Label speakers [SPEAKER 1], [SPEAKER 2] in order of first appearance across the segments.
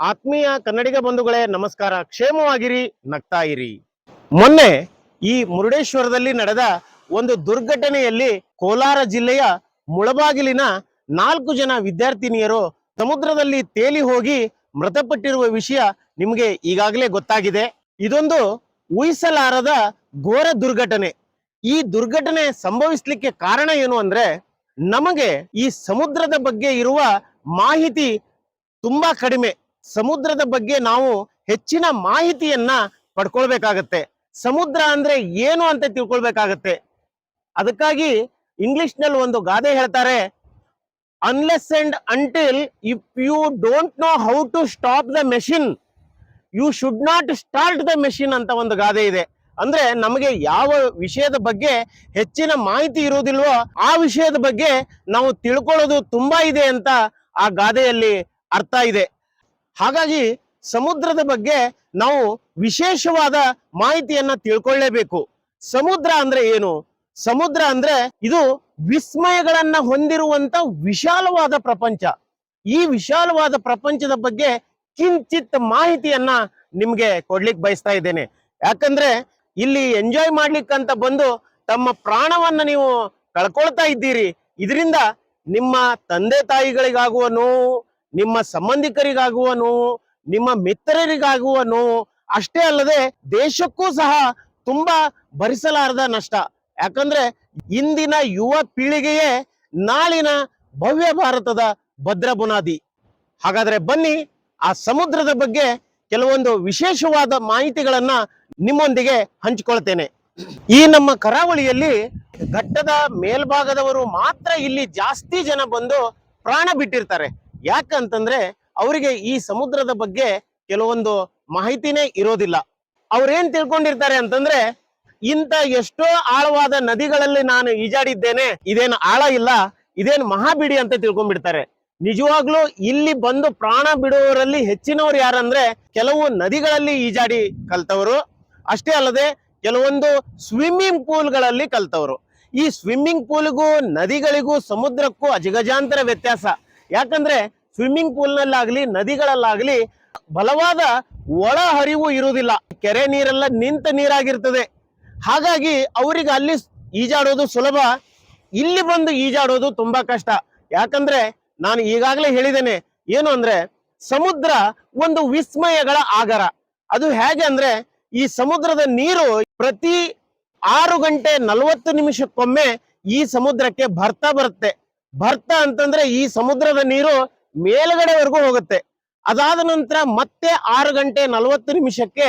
[SPEAKER 1] ಆತ್ಮೀಯ ಕನ್ನಡಿಗ ಬಂಧುಗಳೇ, ನಮಸ್ಕಾರ. ಕ್ಷೇಮವಾಗಿರಿ ನಗ್ತಾ ಇರಿ ಮೊನ್ನೆ ಈ ಮುರುಡೇಶ್ವರದಲ್ಲಿ ನಡೆದ ಒಂದು ದುರ್ಘಟನೆಯಲ್ಲಿ ಕೋಲಾರ ಜಿಲ್ಲೆಯ ಮುಳಬಾಗಿಲಿನ ನಾಲ್ಕು ಜನ ವಿದ್ಯಾರ್ಥಿನಿಯರು ಸಮುದ್ರದಲ್ಲಿ ತೇಲಿ ಹೋಗಿ ಮೃತಪಟ್ಟಿರುವ ವಿಷಯ ನಿಮಗೆ ಈಗಾಗಲೇ ಗೊತ್ತಾಗಿದೆ. ಇದೊಂದು ಊಹಿಸಲಾರದ ಘೋರ ದುರ್ಘಟನೆ. ಈ ದುರ್ಘಟನೆ ಸಂಭವಿಸ್ಲಿಕ್ಕೆ ಕಾರಣ ಏನು ಅಂದ್ರೆ, ನಮಗೆ ಈ ಸಮುದ್ರದ ಬಗ್ಗೆ ಇರುವ ಮಾಹಿತಿ ತುಂಬಾ ಕಡಿಮೆ. ಸಮುದ್ರದ ಬಗ್ಗೆ ನಾವು ಹೆಚ್ಚಿನ ಮಾಹಿತಿಯನ್ನ ಪಡ್ಕೊಳ್ಬೇಕಾಗತ್ತೆ. ಸಮುದ್ರ ಅಂದ್ರೆ ಏನು ಅಂತ ತಿಳ್ಕೊಳ್ಬೇಕಾಗತ್ತೆ. ಅದಕ್ಕಾಗಿ ಇಂಗ್ಲಿಷ್ನಲ್ಲಿ ಒಂದು ಗಾದೆ ಹೇಳ್ತಾರೆ unless and until if you don't know how to stop the machine you should not start the machine ಅಂತ ಒಂದು ಗಾದೆ ಇದೆ. ಅಂದ್ರೆ ನಮಗೆ ಯಾವ ವಿಷಯದ ಬಗ್ಗೆ ಹೆಚ್ಚಿನ ಮಾಹಿತಿ ಇರುವುದಿಲ್ವೋ ಆ ವಿಷಯದ ಬಗ್ಗೆ ನಾವು ತಿಳ್ಕೊಳ್ಳೋದು ತುಂಬಾ ಇದೆ ಅಂತ ಆ ಗಾದೆಯಲ್ಲಿ ಅರ್ಥ ಇದೆ. ಹಾಗಾಗಿ ಸಮುದ್ರದ ಬಗ್ಗೆ ನಾವು ವಿಶೇಷವಾದ ಮಾಹಿತಿಯನ್ನ ತಿಳ್ಕೊಳ್ಳೇಬೇಕು. ಸಮುದ್ರ ಅಂದ್ರೆ ಏನು? ಸಮುದ್ರ ಅಂದ್ರೆ ಇದು ವಿಸ್ಮಯಗಳನ್ನ ಹೊಂದಿರುವಂತ ವಿಶಾಲವಾದ ಪ್ರಪಂಚ. ಈ ವಿಶಾಲವಾದ ಪ್ರಪಂಚದ ಬಗ್ಗೆ ಕಿಂಚಿತ್ ಮಾಹಿತಿಯನ್ನ ನಿಮ್ಗೆ ಕೊಡ್ಲಿಕ್ಕೆ ಬಯಸ್ತಾ ಇದ್ದೇನೆ. ಯಾಕಂದ್ರೆ ಇಲ್ಲಿ ಎಂಜಾಯ್ ಮಾಡ್ಲಿಕ್ಕಂತ ಬಂದು ತಮ್ಮ ಪ್ರಾಣವನ್ನ ನೀವು ಕಳ್ಕೊಳ್ತಾ ಇದ್ದೀರಿ. ಇದರಿಂದ ನಿಮ್ಮ ತಂದೆ ತಾಯಿಗಳಿಗಾಗುವ ನೋವು ನಿಮ್ಮ ಸಂಬಂಧಿಕರಿಗಾಗುವ ನೋವು ನಿಮ್ಮ ಮಿತ್ರರಿಗಾಗುವ ನೋವು ಅಷ್ಟೇ ಅಲ್ಲದೆ ದೇಶಕ್ಕೂ ಸಹ ತುಂಬಾ ಭರಿಸಲಾರದ ನಷ್ಟ. ಯಾಕಂದ್ರೆ ಇಂದಿನ ಯುವ ಪೀಳಿಗೆಯೇ ನಾಳಿನ ಭವ್ಯ ಭಾರತದ ಭದ್ರ ಬುನಾದಿ. ಹಾಗಾದ್ರೆ ಬನ್ನಿ, ಆ ಸಮುದ್ರದ ಬಗ್ಗೆ ಕೆಲವೊಂದು ವಿಶೇಷವಾದ ಮಾಹಿತಿಗಳನ್ನ ನಿಮ್ಮೊಂದಿಗೆ ಹಂಚಿಕೊಳ್ತೇನೆ. ಈ ನಮ್ಮ ಕರಾವಳಿಯಲ್ಲಿ ಘಟ್ಟದ ಮೇಲ್ಭಾಗದವರು ಮಾತ್ರ ಇಲ್ಲಿ ಜಾಸ್ತಿ ಜನ ಬಂದು ಪ್ರಾಣ ಬಿಟ್ಟಿರ್ತಾರೆ. ಯಾಕಂತಂದ್ರೆ ಅವರಿಗೆ ಈ ಸಮುದ್ರದ ಬಗ್ಗೆ ಕೆಲವೊಂದು ಮಾಹಿತಿನೇ ಇರೋದಿಲ್ಲ. ಅವ್ರೇನ್ ತಿಳ್ಕೊಂಡಿರ್ತಾರೆ ಅಂತಂದ್ರೆ ಇಂತ ಎಷ್ಟೋ ಆಳವಾದ ನದಿಗಳಲ್ಲಿ ನಾನು ಈಜಾಡಿದ್ದೇನೆ, ಇದೇನು ಆಳ ಇಲ್ಲ, ಇದೇನು ಮಹಾಬಿಡಿ ಅಂತ ತಿಳ್ಕೊಂಡ್ಬಿಡ್ತಾರೆ. ನಿಜವಾಗ್ಲೂ ಇಲ್ಲಿ ಬಂದು ಪ್ರಾಣ ಬಿಡುವವರಲ್ಲಿ ಹೆಚ್ಚಿನವ್ರು ಯಾರಂದ್ರೆ, ಕೆಲವು ನದಿಗಳಲ್ಲಿ ಈಜಾಡಿ ಕಲ್ತವರು. ಅಷ್ಟೇ ಅಲ್ಲದೆ, ಕೆಲವೊಂದು ಸ್ವಿಮ್ಮಿಂಗ್ ಪೂಲ್ಗಳಲ್ಲಿ ಕಲ್ತವರು. ಈ ಸ್ವಿಮ್ಮಿಂಗ್ ಪೂಲ್ಗೂ, ನದಿಗಳಿಗೂ, ಸಮುದ್ರಕ್ಕೂ ಅಜಗಜಾಂತರ ವ್ಯತ್ಯಾಸ. ಯಾಕಂದ್ರೆ ಸ್ವಿಮ್ಮಿಂಗ್ ಪೂಲ್ನಲ್ಲಾಗ್ಲಿ ನದಿಗಳಲ್ಲಾಗ್ಲಿ ಬಲವಾದ ಒಳ ಹರಿವು ಇರುವುದಿಲ್ಲ. ಕೆರೆ ನೀರೆಲ್ಲ ನಿಂತ ನೀರಾಗಿರ್ತದೆ. ಹಾಗಾಗಿ ಅವರಿಗೆ ಅಲ್ಲಿ ಈಜಾಡೋದು ಸುಲಭ. ಇಲ್ಲಿ ಬಂದು ಈಜಾಡೋದು ತುಂಬಾ ಕಷ್ಟ. ಯಾಕಂದ್ರೆ ನಾನು ಈಗಾಗಲೇ ಹೇಳಿದ್ದೇನೆ, ಏನು ಅಂದ್ರೆ ಸಮುದ್ರ ಒಂದು ವಿಸ್ಮಯಗಳ ಆಗರ. ಅದು ಹೇಗೆ ಅಂದ್ರೆ ಈ ಸಮುದ್ರದ ನೀರು ಪ್ರತಿ ಆರು ಗಂಟೆ ನಲವತ್ತು ನಿಮಿಷಕ್ಕೊಮ್ಮೆ ಈ ಸಮುದ್ರಕ್ಕೆ ಬರ್ತಾ ಬರುತ್ತೆ. ಬರ್ತಾ ಅಂತಂದ್ರೆ ಈ ಸಮುದ್ರದ ನೀರು ಮೇಲ್ಗಡೆವರೆಗೂ ಹೋಗುತ್ತೆ. ಅದಾದ ನಂತರ ಮತ್ತೆ ಆರು ಗಂಟೆ ನಲವತ್ತು ನಿಮಿಷಕ್ಕೆ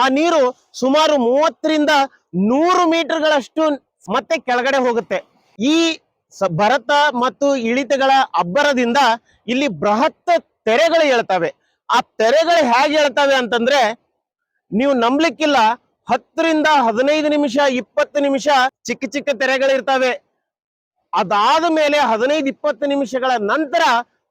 [SPEAKER 1] ಆ ನೀರು ಸುಮಾರು ಮೂವತ್ತರಿಂದ ನೂರು ಮೀಟರ್ಗಳಷ್ಟು ಮತ್ತೆ ಕೆಳಗಡೆ ಹೋಗುತ್ತೆ. ಈ ಭರತ ಮತ್ತು ಇಳಿತಗಳ ಅಬ್ಬರದಿಂದ ಇಲ್ಲಿ ಬೃಹತ್ ತೆರೆಗಳು ಹೇಳ್ತವೆ ಆ ತೆರೆಗಳು ಹೇಗೆ ಹೇಳ್ತವೆ ಅಂತಂದ್ರೆ ನೀವು ನಂಬ್ಲಿಕ್ಕಿಲ್ಲ, ಹತ್ತರಿಂದ ಹದಿನೈದು ನಿಮಿಷ, ಇಪ್ಪತ್ತು ನಿಮಿಷ ಚಿಕ್ಕ ಚಿಕ್ಕ ತೆರೆಗಳಿರ್ತವೆ. ಅದಾದ ಮೇಲೆ ಹದಿನೈದು ಇಪ್ಪತ್ತು ನಿಮಿಷಗಳ ನಂತರ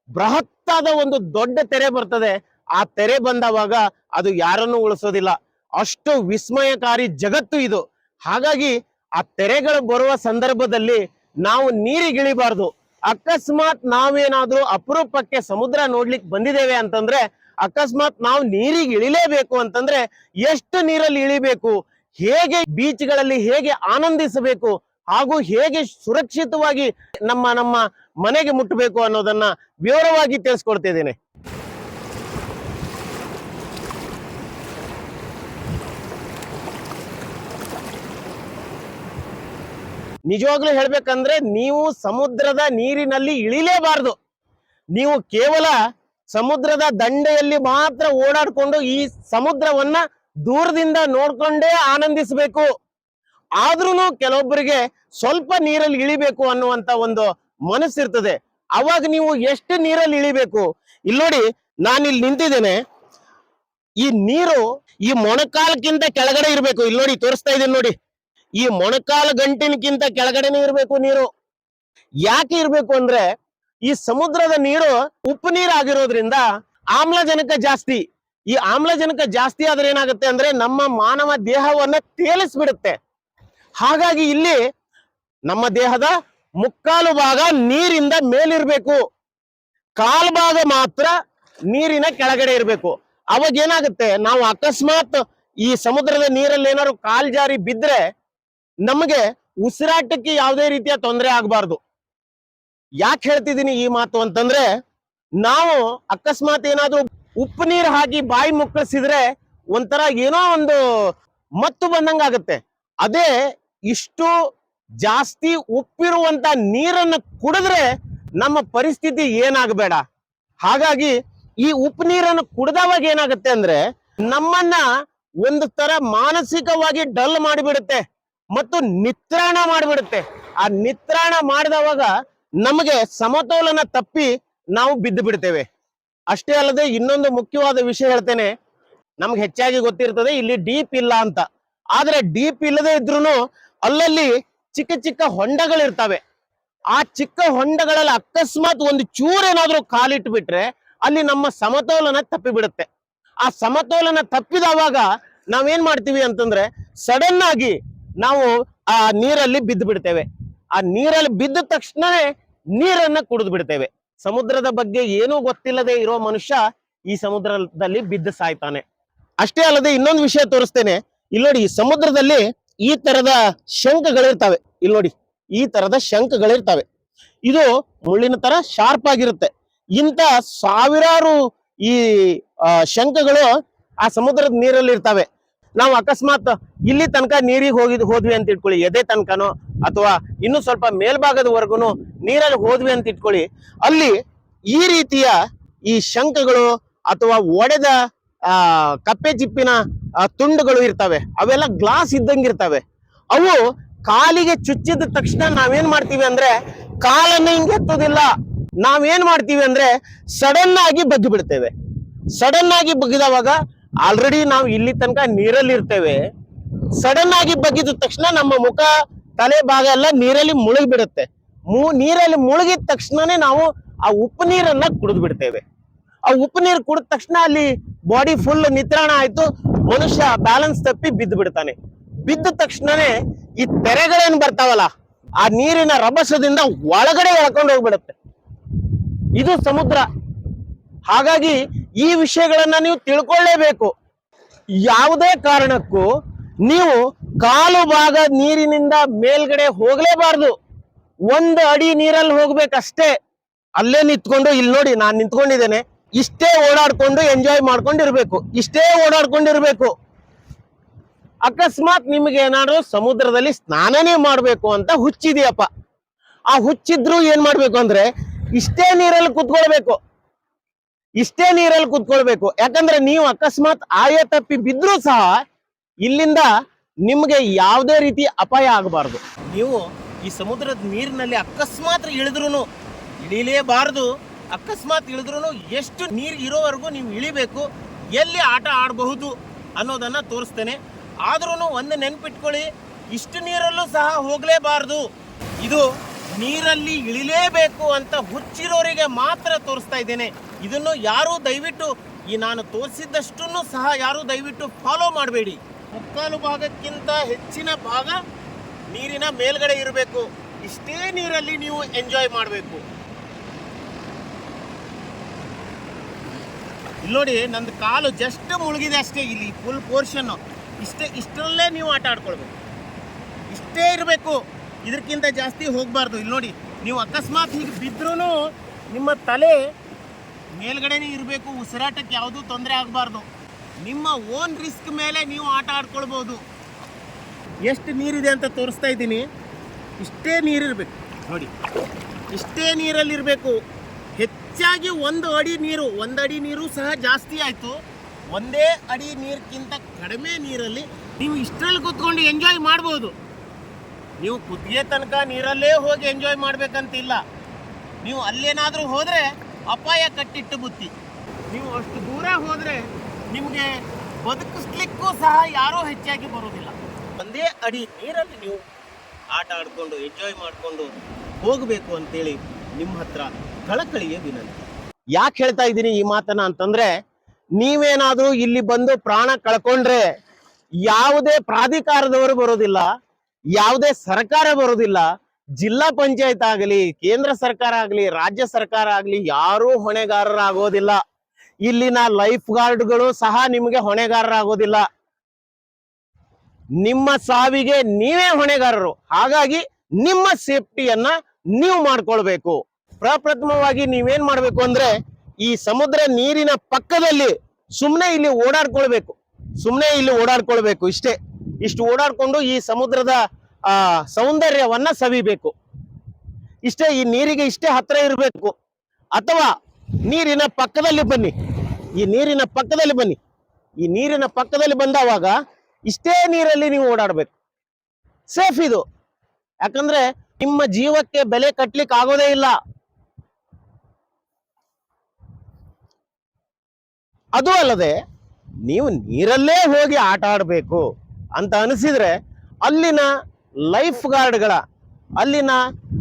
[SPEAKER 1] ಬೃಹತ್ತಾದ ಒಂದು ದೊಡ್ಡ ತೆರೆ ಬರ್ತದೆ. ಆ ತೆರೆ ಬಂದವಾಗ ಅದು ಯಾರನ್ನು ಉಳಿಸೋದಿಲ್ಲ. ಅಷ್ಟು ವಿಸ್ಮಯಕಾರಿ ಜಗತ್ತು ಇದು. ಹಾಗಾಗಿ ಆ ತೆರೆಗಳು ಬರುವ ಸಂದರ್ಭದಲ್ಲಿ ನಾವು ನೀರಿಗಿಳಿಬಾರ್ದು. ಅಕಸ್ಮಾತ್ ನಾವೇನಾದ್ರೂ ಅಪರೂಪಕ್ಕೆ ಸಮುದ್ರ ನೋಡ್ಲಿಕ್ಕೆ ಬಂದಿದ್ದೇವೆ ಅಂತಂದ್ರೆ, ಅಕಸ್ಮಾತ್ ನಾವು ನೀರಿಗೆ ಇಳಿಲೇಬೇಕು ಅಂತಂದ್ರೆ ಎಷ್ಟು ನೀರಲ್ಲಿ ಇಳಿಬೇಕು? ಹೇಗೆ ಬೀಚ್ಗಳಲ್ಲಿ ಹೇಗೆ ಆನಂದಿಸಬೇಕು? ಹಾಗೂ ಹೇಗೆ ಸುರಕ್ಷಿತವಾಗಿ ನಮ್ಮ ನಮ್ಮ ಮನೆಗೆ ಮುಟ್ಟಬೇಕು ಅನ್ನೋದನ್ನ ವಿವರವಾಗಿ ತಿಳಿಸ್ಕೊಡ್ತಿದ್ದೇನೆ ನಿಜವಾಗ್ಲೂ ಹೇಳ್ಬೇಕಂದ್ರೆ ನೀವು ಸಮುದ್ರದ ನೀರಿನಲ್ಲಿ ಇಳಿಲೇಬಾರದು. ನೀವು ಕೇವಲ ಸಮುದ್ರದ ದಂಡೆಯಲ್ಲಿ ಮಾತ್ರ ಓಡಾಡ್ಕೊಂಡು ಈ ಸಮುದ್ರವನ್ನ ದೂರದಿಂದ ನೋಡ್ಕೊಂಡೇ ಆನಂದಿಸಬೇಕು. ಆದ್ರೂ ಕೆಲವೊಬ್ಬರಿಗೆ ಸ್ವಲ್ಪ ನೀರಲ್ಲಿ ಇಳಿಬೇಕು ಅನ್ನುವಂತ ಒಂದು ಮನಸ್ಸಿರ್ತದೆ. ಅವಾಗ ನೀವು ಎಷ್ಟು ನೀರಲ್ಲಿ ಇಳಿಬೇಕು? ಇಲ್ಲಿ ನೋಡಿ ನಾನು ಇಲ್ಲಿ ನಿಂತಿದ್ದೇನೆ. ಈ ನೀರು ಈ ಮೊಣಕಾಲಕ್ಕಿಂತ ಕೆಳಗಡೆ ಇರಬೇಕು. ಇಲ್ಲಿ ನೋಡಿ, ತೋರಿಸ್ತಾ ಇದ್ದೀನಿ ನೋಡಿ. ಈ ಮೊಣಕಾಲ ಗಂಟಿನಕ್ಕಿಂತ ಕೆಳಗಡೆನೆ ಇರಬೇಕು ನೀರು. ಯಾಕೆ ಇರಬೇಕು ಅಂದ್ರೆ, ಈ ಸಮುದ್ರದ ನೀರು ಉಪ್ಪು ನೀರು ಆಗಿರೋದ್ರಿಂದ ಆಮ್ಲಜನಕ ಜಾಸ್ತಿ. ಈ ಆಮ್ಲಜನಕ ಜಾಸ್ತಿ ಆದ್ರೆ ಏನಾಗುತ್ತೆ ಅಂದ್ರೆ ನಮ್ಮ ಮಾನವ ದೇಹವನ್ನ ತೇಲಿಸ್ಬಿಡುತ್ತೆ. ಹಾಗಾಗಿ ಇಲ್ಲಿ ನಮ್ಮ ದೇಹದ ಮುಕ್ಕಾಲು ಭಾಗ ನೀರಿಂದ ಮೇಲಿರ್ಬೇಕು. ಕಾಲು ಭಾಗ ಮಾತ್ರ ನೀರಿನ ಕೆಳಗಡೆ ಇರಬೇಕು. ಅವಾಗ ಏನಾಗುತ್ತೆ? ನಾವು ಅಕಸ್ಮಾತ್ ಈ ಸಮುದ್ರದ ನೀರಲ್ಲಿ ಏನಾದ್ರು ಕಾಲ್ ಜಾರಿ ಬಿದ್ರೆ ನಮಗೆ ಉಸಿರಾಟಕ್ಕೆ ಯಾವುದೇ ರೀತಿಯ ತೊಂದರೆ ಆಗಬಾರ್ದು. ಯಾಕೆ ಹೇಳ್ತಿದ್ದೀನಿ ಈ ಮಾತು ಅಂತಂದ್ರೆ, ನಾವು ಅಕಸ್ಮಾತ್ ಏನಾದ್ರೂ ಉಪ್ಪು ನೀರು ಹಾಕಿ ಬಾಯಿ ಮುಕ್ಕಳಿಸಿದ್ರೆ ಒಂಥರ ಏನೋ ಒಂದು ಮತ್ತು ಬಂದಂಗಾಗುತ್ತೆ. ಅದೇ ಇಷ್ಟು ಜಾಸ್ತಿ ಉಪ್ಪಿರುವಂತ ನೀರನ್ನು ಕುಡಿದ್ರೆ ನಮ್ಮ ಪರಿಸ್ಥಿತಿ ಏನಾಗಬೇಡ. ಹಾಗಾಗಿ ಈ ಉಪ್ಪು ನೀರನ್ನು ಕುಡಿದವಾಗ ಏನಾಗುತ್ತೆ ಅಂದ್ರೆ ನಮ್ಮನ್ನ ಒಂದು ತರ ಮಾನಸಿಕವಾಗಿ ಡಲ್ ಮಾಡಿಬಿಡುತ್ತೆ ಮತ್ತು ನಿತ್ರಾಣ ಮಾಡಿಬಿಡುತ್ತೆ. ಆ ನಿತ್ರಾಣ ಮಾಡಿದವಾಗ ನಮಗೆ ಸಮತೋಲನ ತಪ್ಪಿ ನಾವು ಬಿದ್ದು ಬಿಡ್ತೇವೆ. ಅಷ್ಟೇ ಅಲ್ಲದೆ ಇನ್ನೊಂದು ಮುಖ್ಯವಾದ ವಿಷಯ ಹೇಳ್ತೇನೆ. ನಮ್ಗೆ ಹೆಚ್ಚಾಗಿ ಗೊತ್ತಿರ್ತದೆ ಇಲ್ಲಿ ಡೀಪ್ ಇಲ್ಲ ಅಂತ. ಆದ್ರೆ ಡೀಪ್ ಇಲ್ಲದೆ ಇದ್ರೂ ಅಲ್ಲಲ್ಲಿ ಚಿಕ್ಕ ಚಿಕ್ಕ ಹೊಂಡಗಳಿರ್ತವೆ. ಆ ಚಿಕ್ಕ ಹೊಂಡಗಳಲ್ಲಿ ಅಕಸ್ಮಾತ್ ಒಂದು ಚೂರೇನಾದ್ರೂ ಕಾಲಿಟ್ಟು ಬಿಟ್ರೆ ಅಲ್ಲಿ ನಮ್ಮ ಸಮತೋಲನ ತಪ್ಪಿ ಬಿಡುತ್ತೆ ಆ ಸಮತೋಲನ ತಪ್ಪಿದವಾಗ ನಾವೇನ್ ಮಾಡ್ತೀವಿ ಅಂತಂದ್ರೆ ಸಡನ್ ಆಗಿ ನಾವು ಆ ನೀರಲ್ಲಿ ಬಿದ್ದು ಬಿಡ್ತೇವೆ ಆ ನೀರಲ್ಲಿ ಬಿದ್ದ ತಕ್ಷಣವೇ ನೀರನ್ನ ಕುಡಿದು ಬಿಡ್ತೇವೆ ಸಮುದ್ರದ ಬಗ್ಗೆ ಏನೂ ಗೊತ್ತಿಲ್ಲದೆ ಇರೋ ಮನುಷ್ಯ ಈ ಸಮುದ್ರದಲ್ಲಿ ಬಿದ್ದು ಸಾಯ್ತಾನೆ. ಅಷ್ಟೇ ಅಲ್ಲದೆ ಇನ್ನೊಂದು ವಿಷಯ ತೋರಿಸ್ತೇನೆ. ಇಲ್ಲಿ ನೋಡಿ ಸಮುದ್ರದಲ್ಲಿ ಈ ತರದ ಶಂಕಗಳಿರ್ತವೆ. ಇಲ್ಲಿ ನೋಡಿ, ಈ ತರದ ಶಂಕಗಳಿರ್ತವೆ. ಇದು ಮುಳ್ಳಿನ ತರ ಶಾರ್ಪ್ ಆಗಿರುತ್ತೆ. ಇಂತ ಸಾವಿರಾರು ಈ ಶಂಕಗಳು ಆ ಸಮುದ್ರದ ನೀರಲ್ಲಿ ಇರ್ತವೆ ನಾವು ಅಕಸ್ಮಾತ್ ಇಲ್ಲಿ ತನಕ ನೀರಿಗೆ ಹೋಗಿದ್ ಹೋದ್ವಿ ಅಂತ ಇಟ್ಕೊಳ್ಳಿ. ಎದೆ ತನಕನೋ ಅಥವಾ ಇನ್ನು ಸ್ವಲ್ಪ ಮೇಲ್ಭಾಗದವರೆಗೂ ನೀರಲ್ಲಿ ಹೋದ್ವಿ ಅಂತ ಇಟ್ಕೊಳ್ಳಿ. ಅಲ್ಲಿ ಈ ರೀತಿಯ ಈ ಶಂಖಗಳು ಅಥವಾ ಒಡೆದ ಕಪ್ಪೆ ಚಿಪ್ಪಿನ ತುಂಡುಗಳು ಇರ್ತವೆ. ಅವೆಲ್ಲ ಗ್ಲಾಸ್ ಇದ್ದಂಗೆ ಇರ್ತವೆ. ಅವು ಕಾಲಿಗೆ ಚುಚ್ಚಿದ ತಕ್ಷಣ ನಾವೇನ್ ಮಾಡ್ತೀವಿ ಅಂದ್ರೆ ಕಾಲನ್ನ ಹಿಂಗೆ ಎತ್ತೋದಿಲ್ಲ. ನಾವೇನ್ ಮಾಡ್ತೀವಿ ಅಂದ್ರೆ ಸಡನ್ ಆಗಿ ಬಗ್ಗಿ ಬಿಡ್ತೇವೆ. ಸಡನ್ ಆಗಿ ಬಗ್ಗಿದವಾಗ ಆಲ್ರೆಡಿ ನಾವು ಇಲ್ಲಿ ತನಕ ನೀರಲ್ಲಿ ಇರ್ತೇವೆ. ಸಡನ್ ಆಗಿ ಬಗ್ಗಿದ ತಕ್ಷಣ ನಮ್ಮ ಮುಖ, ತಲೆ ಭಾಗ ಎಲ್ಲ ನೀರಲ್ಲಿ ಮುಳುಗಿ ಬಿಡುತ್ತೆ ಮೂ, ನೀರಲ್ಲಿ ಮುಳುಗಿದ ತಕ್ಷಣನೇ ನಾವು ಆ ಉಪ್ಪು ನೀರನ್ನ ಕುಡಿದು ಬಿಡ್ತೇವೆ ಆ ಉಪ್ಪು ನೀರು ಕುಡಿದ ತಕ್ಷಣ ಅಲ್ಲಿ ಬಾಡಿ ಫುಲ್ ನಿತ್ರಾಣ ಆಯ್ತು. ಮನುಷ್ಯ ಬ್ಯಾಲೆನ್ಸ್ ತಪ್ಪಿ ಬಿದ್ದು ಬಿಡ್ತಾನೆ. ಬಿದ್ದ ತಕ್ಷಣನೇ ಈ ತೆರೆಗಳೇನು ಬರ್ತಾವಲ್ಲ, ಆ ನೀರಿನ ರಭಸದಿಂದ ಒಳಗಡೆ ಎಳ್ಕೊಂಡು ಹೋಗ್ಬಿಡುತ್ತೆ. ಇದು ಸಮುದ್ರ. ಹಾಗಾಗಿ ಈ ವಿಷಯಗಳನ್ನ ನೀವು ತಿಳ್ಕೊಳ್ಳೇಬೇಕು. ಯಾವುದೇ ಕಾರಣಕ್ಕೂ ನೀವು ಕಾಲು ಭಾಗ ನೀರಿನಿಂದ ಮೇಲ್ಗಡೆ ಹೋಗ್ಲೇಬಾರ್ದು. ಒಂದು ಅಡಿ ನೀರಲ್ಲಿ ಹೋಗ್ಬೇಕಷ್ಟೇ. ಅಲ್ಲೇ ನಿಂತ್ಕೊಂಡು, ಇಲ್ಲಿ ನೋಡಿ, ನಾನು ನಿಂತ್ಕೊಂಡಿದ್ದೇನೆ. ಇಷ್ಟೇ ಓಡಾಡ್ಕೊಂಡು ಎಂಜಾಯ್ ಮಾಡ್ಕೊಂಡಿರ್ಬೇಕು. ಇಷ್ಟೇ ಓಡಾಡ್ಕೊಂಡಿರ್ಬೇಕು. ಅಕಸ್ಮಾತ್ ನಿಮ್ಗೆ ಏನಾದ್ರು ಸಮುದ್ರದಲ್ಲಿ ಸ್ನಾನನೇ ಮಾಡಬೇಕು ಅಂತ ಹುಚ್ಚಿದೆಯಪ್ಪ. ಆ ಹುಚ್ಚಿದ್ರು ಏನ್ ಮಾಡ್ಬೇಕು ಅಂದ್ರೆ ಇಷ್ಟೇ ನೀರಲ್ಲಿ ಕುತ್ಕೊಳ್ಬೇಕು. ಇಷ್ಟೇ ನೀರಲ್ಲಿ ಕುತ್ಕೊಳ್ಬೇಕು. ಯಾಕಂದ್ರೆ ನೀವು ಅಕಸ್ಮಾತ್ ಆಯ ತಪ್ಪಿ ಬಿದ್ರೂ ಸಹ ಇಲ್ಲಿಂದ ನಿಮ್ಗೆ ಯಾವುದೇ ರೀತಿ ಅಪಾಯ ಆಗಬಾರ್ದು. ನೀವು ಈ ಸಮುದ್ರದ ನೀರಿನಲ್ಲಿ ಅಕಸ್ಮಾತ್ ಇಳಿದ್ರು ಇಳಿಲೇಬಾರದು. ಅಕಸ್ಮಾತ್ ಇಳಿದ್ರು ಎಷ್ಟು ನೀರು ಇರೋವರೆಗೂ ನೀವು ಇಳಿಬೇಕು, ಎಲ್ಲಿ ಆಟ ಆಡಬಹುದು ಅನ್ನೋದನ್ನು ತೋರಿಸ್ತೇನೆ. ಆದ್ರೂ ಒಂದು ನೆನ್ಪಿಟ್ಕೊಳ್ಳಿ, ಇಷ್ಟು ನೀರಲ್ಲೂ ಸಹ ಹೋಗಲೇಬಾರದು. ಇದು ನೀರಲ್ಲಿ ಇಳಿಲೇಬೇಕು ಅಂತ ಹುಚ್ಚಿರೋರಿಗೆ ಮಾತ್ರ ತೋರಿಸ್ತಾ ಇದ್ದೇನೆ. ಇದನ್ನು ಯಾರು ದಯವಿಟ್ಟು, ಈ ನಾನು ತೋರಿಸಿದ್ದಷ್ಟನ್ನು ಸಹ ಯಾರು ದಯವಿಟ್ಟು ಫಾಲೋ ಮಾಡಬೇಡಿ. ಮುಕ್ಕಾಲು ಭಾಗಕ್ಕಿಂತ ಹೆಚ್ಚಿನ ಭಾಗ ನೀರಿನ ಮೇಲ್ಗಡೆ ಇರಬೇಕು. ಇಷ್ಟೇ ನೀರಲ್ಲಿ ನೀವು ಎಂಜಾಯ್ ಮಾಡಬೇಕು. ಇಲ್ಲಿ ನೋಡಿ, ನಂದು ಕಾಲು ಜಸ್ಟ್ ಮುಳುಗಿದೆ ಅಷ್ಟೇ ಇಲ್ಲಿ ಫುಲ್ ಪೋರ್ಷನ್ನು ಇಷ್ಟೇ, ಇಷ್ಟರಲ್ಲೇ ನೀವು ಆಟ ಆಡ್ಕೊಳ್ಬೇಕು. ಇಷ್ಟೇ ಇರಬೇಕು. ಇದಕ್ಕಿಂತ ಜಾಸ್ತಿ ಹೋಗಬಾರ್ದು. ಇಲ್ಲಿ ನೋಡಿ, ನೀವು ಅಕಸ್ಮಾತ್ ಹೀಗೆ ಬಿದ್ದರೂ ನಿಮ್ಮ ತಲೆ ಮೇಲ್ಗಡೆನೇ ಇರಬೇಕು. ಉಸಿರಾಟಕ್ಕೆ ಯಾವುದೂ ತೊಂದರೆ ಆಗಬಾರ್ದು. ನಿಮ್ಮ ಓನ್ ರಿಸ್ಕ್ ಮೇಲೆ ನೀವು ಆಟ ಆಡ್ಕೊಳ್ಬೋದು. ಎಷ್ಟು ನೀರಿದೆ ಅಂತ ತೋರಿಸ್ತಾ ಇದ್ದೀನಿ. ಇಷ್ಟೇ ನೀರಿರಬೇಕು. ನೋಡಿ, ಇಷ್ಟೇ ನೀರಲ್ಲಿರಬೇಕು. ಹೆಚ್ಚಾಗಿ ಒಂದು ಅಡಿ ನೀರು, ಒಂದು ಅಡಿ ನೀರು ಸಹ ಜಾಸ್ತಿ ಆಯಿತು. ಒಂದೇ ಅಡಿ ನೀರ್ಗಿಂತ ಕಡಿಮೆ ನೀರಲ್ಲಿ ನೀವು ಇಷ್ಟರಲ್ಲಿ ಕೂತ್ಕೊಂಡು ಎಂಜಾಯ್ ಮಾಡ್ಬೋದು. ನೀವು ಕುತ್ತಿಗೆ ತನಕ ನೀರಲ್ಲೇ ಹೋಗಿ ಎಂಜಾಯ್ ಮಾಡಬೇಕಂತಿಲ್ಲ. ನೀವು ಅಲ್ಲೇನಾದರೂ ಹೋದರೆ ಅಪಾಯ ಕಟ್ಟಿಟ್ಟು ಬುತ್ತಿ. ನೀವು ಅಷ್ಟು ದೂರ ಹೋದರೆ ನಿಮಗೆ ಬದುಕಿಸ್ಲಿಕ್ಕೂ ಸಹ ಯಾರೂ ಹೆಚ್ಚಾಗಿ ಬರೋದಿಲ್ಲ ಒಂದೇ ಅಡಿ ನೀರಲ್ಲಿ ನೀವು ಆಟ ಆಡಿಕೊಂಡು ಎಂಜಾಯ್ ಮಾಡಿಕೊಂಡು ಹೋಗಬೇಕು ಅಂತೇಳಿ ನಿಮ್ಮ ಹತ್ರ ಕಳಕಳಿಗೆ ವಿನಂತಿ. ಯಾಕೆ ಹೇಳ್ತಾ ಇದ್ದೀನಿ ಈ ಮಾತನ್ನ ಅಂತಂದ್ರೆ, ನೀವೇನಾದ್ರೂ ಇಲ್ಲಿ ಬಂದು ಪ್ರಾಣ ಕಳ್ಕೊಂಡ್ರೆ ಯಾವುದೇ ಪ್ರಾಧಿಕಾರದವರು ಬರೋದಿಲ್ಲ, ಯಾವುದೇ ಸರ್ಕಾರ ಬರೋದಿಲ್ಲ, ಜಿಲ್ಲಾ ಪಂಚಾಯತ್ ಆಗಲಿ, ಕೇಂದ್ರ ಸರ್ಕಾರ ಆಗಲಿ, ರಾಜ್ಯ ಸರ್ಕಾರ ಆಗಲಿ ಯಾರೂ ಹೊಣೆಗಾರರಾಗೋದಿಲ್ಲ. ಇಲ್ಲಿನ ಲೈಫ್ ಗಾರ್ಡ್ಗಳು ಸಹ ನಿಮಗೆ ಹೊಣೆಗಾರರಾಗೋದಿಲ್ಲ. ನಿಮ್ಮ ಸಾವಿಗೆ ನೀವೇ ಹೊಣೆಗಾರರು. ಹಾಗಾಗಿ ನಿಮ್ಮ ಸೇಫ್ಟಿಯನ್ನ ನೀವು ಮಾಡ್ಕೊಳ್ಬೇಕು. ಪ್ರಪ್ರಥಮವಾಗಿ ನೀವೇನ್ ಮಾಡ್ಬೇಕು ಅಂದ್ರೆ ಈ ಸಮುದ್ರ ನೀರಿನ ಪಕ್ಕದಲ್ಲಿ ಸುಮ್ಮನೆ ಇಲ್ಲಿ ಓಡಾಡ್ಕೊಳ್ಬೇಕು. ಸುಮ್ಮನೆ ಇಲ್ಲಿ ಓಡಾಡ್ಕೊಳ್ಬೇಕು ಇಷ್ಟೇ. ಇಷ್ಟು ಓಡಾಡ್ಕೊಂಡು ಈ ಸಮುದ್ರದ, ಆ, ಸೌಂದರ್ಯವನ್ನ ಸವಿಬೇಕು. ಇಷ್ಟೇ ಈ ನೀರಿಗೆ ಇಷ್ಟೇ ಹತ್ರ ಇರಬೇಕು. ಅಥವಾ ನೀರಿನ ಪಕ್ಕದಲ್ಲಿ ಬನ್ನಿ. ಈ ನೀರಿನ ಪಕ್ಕದಲ್ಲಿ ಬನ್ನಿ. ಈ ನೀರಿನ ಪಕ್ಕದಲ್ಲಿ ಬಂದವಾಗ ಇಷ್ಟೇ ನೀರಲ್ಲಿ ನೀವು ಓಡಾಡಬೇಕು. ಸೇಫ್ ಇದು. ಯಾಕಂದ್ರೆ ನಿಮ್ಮ ಜೀವಕ್ಕೆ ಬೆಲೆ ಕಟ್ಲಿಕ್ಕೆ ಆಗೋದೇ ಇಲ್ಲ. ಅದು ಅಲ್ಲದೆ ನೀವು ನೀರಲ್ಲೇ ಹೋಗಿ ಆಟ ಆಡಬೇಕು ಅಂತ ಅನಿಸಿದರೆ ಅಲ್ಲಿನ ಲೈಫ್ ಗಾರ್ಡ್ಗಳ ಅಲ್ಲಿನ,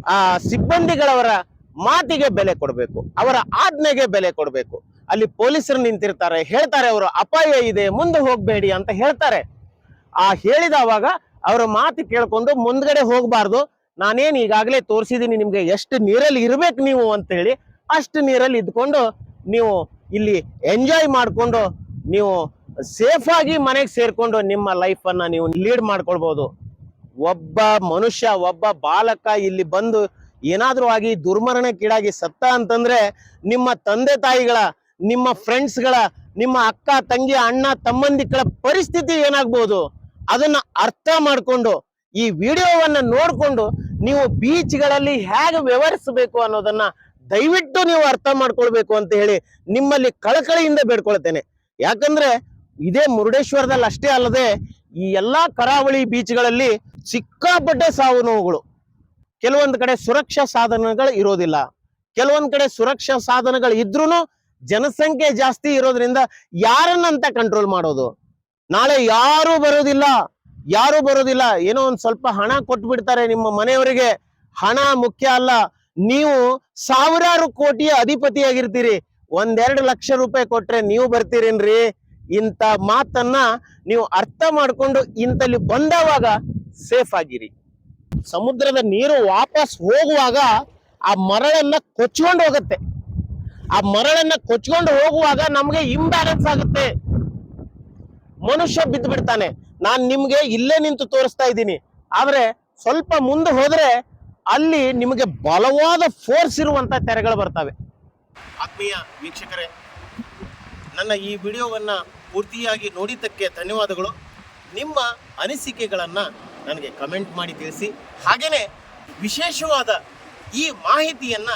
[SPEAKER 1] ಆ, ಸಿಬ್ಬಂದಿಗಳವರ ಮಾತಿಗೆ ಬೆಲೆ ಕೊಡಬೇಕು, ಅವರ ಆಜ್ಞೆಗೆ ಬೆಲೆ ಕೊಡಬೇಕು. ಅಲ್ಲಿ ಪೊಲೀಸರು ನಿಂತಿರ್ತಾರೆ, ಹೇಳ್ತಾರೆ ಅವರು, ಅಪಾಯ ಇದೆ, ಮುಂದೆ ಹೋಗಬೇಡಿ ಅಂತ ಹೇಳ್ತಾರೆ. ಆ ಹೇಳಿದವಾಗ ಅವರ ಮಾತು ಕೇಳ್ಕೊಂಡು ಮುಂದ್ಗಡೆ ಹೋಗಬಾರ್ದು. ನಾನೇನು ಈಗಾಗಲೇ ತೋರಿಸಿದ್ದೀನಿ ನಿಮಗೆ ಎಷ್ಟು ನೀರಲ್ಲಿ ಇರ್ಬೇಕು ನೀವು ಅಂತ ಹೇಳಿ ಅಷ್ಟು ನೀರಲ್ಲಿ ಇದ್ಕೊಂಡು ನೀವು ಇಲ್ಲಿ ಎಂಜಾಯ್ ಮಾಡಿಕೊಂಡು ನೀವು ಸೇಫ್ ಆಗಿ ಮನೆಗೆ ಸೇರ್ಕೊಂಡು ನಿಮ್ಮ ಲೈಫ್ ಅನ್ನ ನೀವು ಲೀಡ್ ಮಾಡ್ಕೊಳ್ಬಹುದು ಒಬ್ಬ ಮನುಷ್ಯ, ಒಬ್ಬ ಬಾಲಕ ಇಲ್ಲಿ ಬಂದು ಏನಾದ್ರೂ ಆಗಿ ದುರ್ಮರಣಕ್ಕೀಡಾಗಿ ಸತ್ತ ಅಂತಂದ್ರೆ ನಿಮ್ಮ ತಂದೆ ತಾಯಿಗಳ, ನಿಮ್ಮ ಫ್ರೆಂಡ್ಸ್ಗಳ ನಿಮ್ಮ ಅಕ್ಕ, ತಂಗಿ, ಅಣ್ಣ ತಮ್ಮಂದಿಗಳ ಪರಿಸ್ಥಿತಿ ಏನಾಗ್ಬೋದು? ಅದನ್ನ ಅರ್ಥ ಮಾಡ್ಕೊಂಡು ಈ ವಿಡಿಯೋವನ್ನ ನೋಡ್ಕೊಂಡು ನೀವು ಬೀಚ್ಗಳಲ್ಲಿ ಹೇಗೆ ವ್ಯವಹರಿಸಬೇಕು ಅನ್ನೋದನ್ನ ದಯವಿಟ್ಟು ನೀವು ಅರ್ಥ ಮಾಡ್ಕೊಳ್ಬೇಕು ಅಂತ ಹೇಳಿ ನಿಮ್ಮಲ್ಲಿ ಕಳಕಳಿಯಿಂದ ಬೇಡ್ಕೊಳ್ತೇನೆ. ಯಾಕಂದ್ರೆ ಇದೇ ಮುರುಡೇಶ್ವರದಲ್ಲಿ ಅಷ್ಟೇ ಅಲ್ಲದೆ ಈ ಎಲ್ಲಾ ಕರಾವಳಿ ಬೀಚ್ಗಳಲ್ಲಿ ಸಿಕ್ಕಾಪಟ್ಟೆ ಸಾವು ನೋವುಗಳು. ಕೆಲವೊಂದು ಕಡೆ ಸುರಕ್ಷಾ ಸಾಧನಗಳು ಇರೋದಿಲ್ಲ. ಕೆಲವೊಂದು ಕಡೆ ಸುರಕ್ಷಾ ಸಾಧನಗಳು ಇದ್ರೂ ಜನಸಂಖ್ಯೆ ಜಾಸ್ತಿ ಇರೋದ್ರಿಂದ ಯಾರನ್ನಂತ ಕಂಟ್ರೋಲ್ ಮಾಡೋದು? ನಾಳೆ ಯಾರು ಬರೋದಿಲ್ಲ. ಯಾರು ಬರೋದಿಲ್ಲ. ಏನೋ ಒಂದ್ ಸ್ವಲ್ಪ ಹಣ ಕೊಟ್ಟು ಬಿಡ್ತಾರೆ ನಿಮ್ಮ ಮನೆಯವರಿಗೆ. ಹಣ ಮುಖ್ಯ ಅಲ್ಲ. ನೀವು ಸಾವಿರಾರು ಕೋಟಿಯ ಅಧಿಪತಿಯಾಗಿರ್ತೀರಿ. ಒಂದೆರಡು ಲಕ್ಷ ರೂಪಾಯಿ ಕೊಟ್ರೆ ನೀವು ಬರ್ತೀರೇನ್ರಿ? ಇಂಥ ಮಾತನ್ನ ನೀವು ಅರ್ಥ ಮಾಡ್ಕೊಂಡು ಇಂತಲ್ಲಿ ಬಂದವಾಗ ಸೇಫ್ ಆಗಿರಿ. ಸಮುದ್ರದ ನೀರು ವಾಪಸ್ ಹೋಗುವಾಗ ಆ ಮರಳನ್ನ ಕೊಚ್ಕೊಂಡು ಹೋಗುತ್ತೆ. ಆ ಮರಳನ್ನ ಕೊಚ್ಕೊಂಡು ಹೋಗುವಾಗ ನಮ್ಗೆ ಇಂಬ್ಯಾಲೆನ್ಸ್ ಆಗುತ್ತೆ. ಮನುಷ್ಯ ಬಿದ್ದು ಬಿಡ್ತಾನೆ ನಾನು ನಿಮ್ಗೆ ಇಲ್ಲೇ ನಿಂತು ತೋರಿಸ್ತಾ ಇದ್ದೀನಿ. ಆದ್ರೆ ಸ್ವಲ್ಪ ಮುಂದೆ ಹೋದ್ರೆ ಅಲ್ಲಿ ನಿಮಗೆ ಬಲವಾದ ಫೋರ್ಸ್ ಇರುವಂತ ತೆರೆಗಳು ಬರ್ತವೆ. ಆತ್ಮೀಯ ವೀಕ್ಷಕರೇ, ನನ್ನ ಈ ವಿಡಿಯೋವನ್ನ ಪೂರ್ತಿಯಾಗಿ ನೋಡಿದ್ದಕ್ಕೆ ಧನ್ಯವಾದಗಳು. ನಿಮ್ಮ ಅನಿಸಿಕೆಗಳನ್ನ ನನಗೆ ಕಮೆಂಟ್ ಮಾಡಿ ತಿಳಿಸಿ, ಹಾಗೇನೆ ವಿಶೇಷವಾದ ಈ ಮಾಹಿತಿಯನ್ನ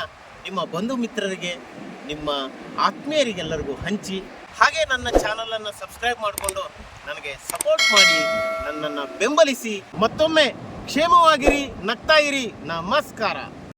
[SPEAKER 1] ನಿಮ್ಮ ಬಂಧು ಮಿತ್ರರಿಗೆ, ನಿಮ್ಮ ಆತ್ಮೀಯರಿಗೆಲ್ಲರಿಗೂ ಹಂಚಿ, ಹಾಗೆ ನನ್ನ ಚಾನಲನ್ನು ಸಬ್ಸ್ಕ್ರೈಬ್ ಮಾಡಿಕೊಂಡು ನನಗೆ ಸಪೋರ್ಟ್ ಮಾಡಿ, ನನ್ನನ್ನು ಬೆಂಬಲಿಸಿ, ಮತ್ತೊಮ್ಮೆ ಕ್ಷೇಮವಾಗಿರಿ ನಗ್ತಾ ಇರಿ. ನಮಸ್ಕಾರ.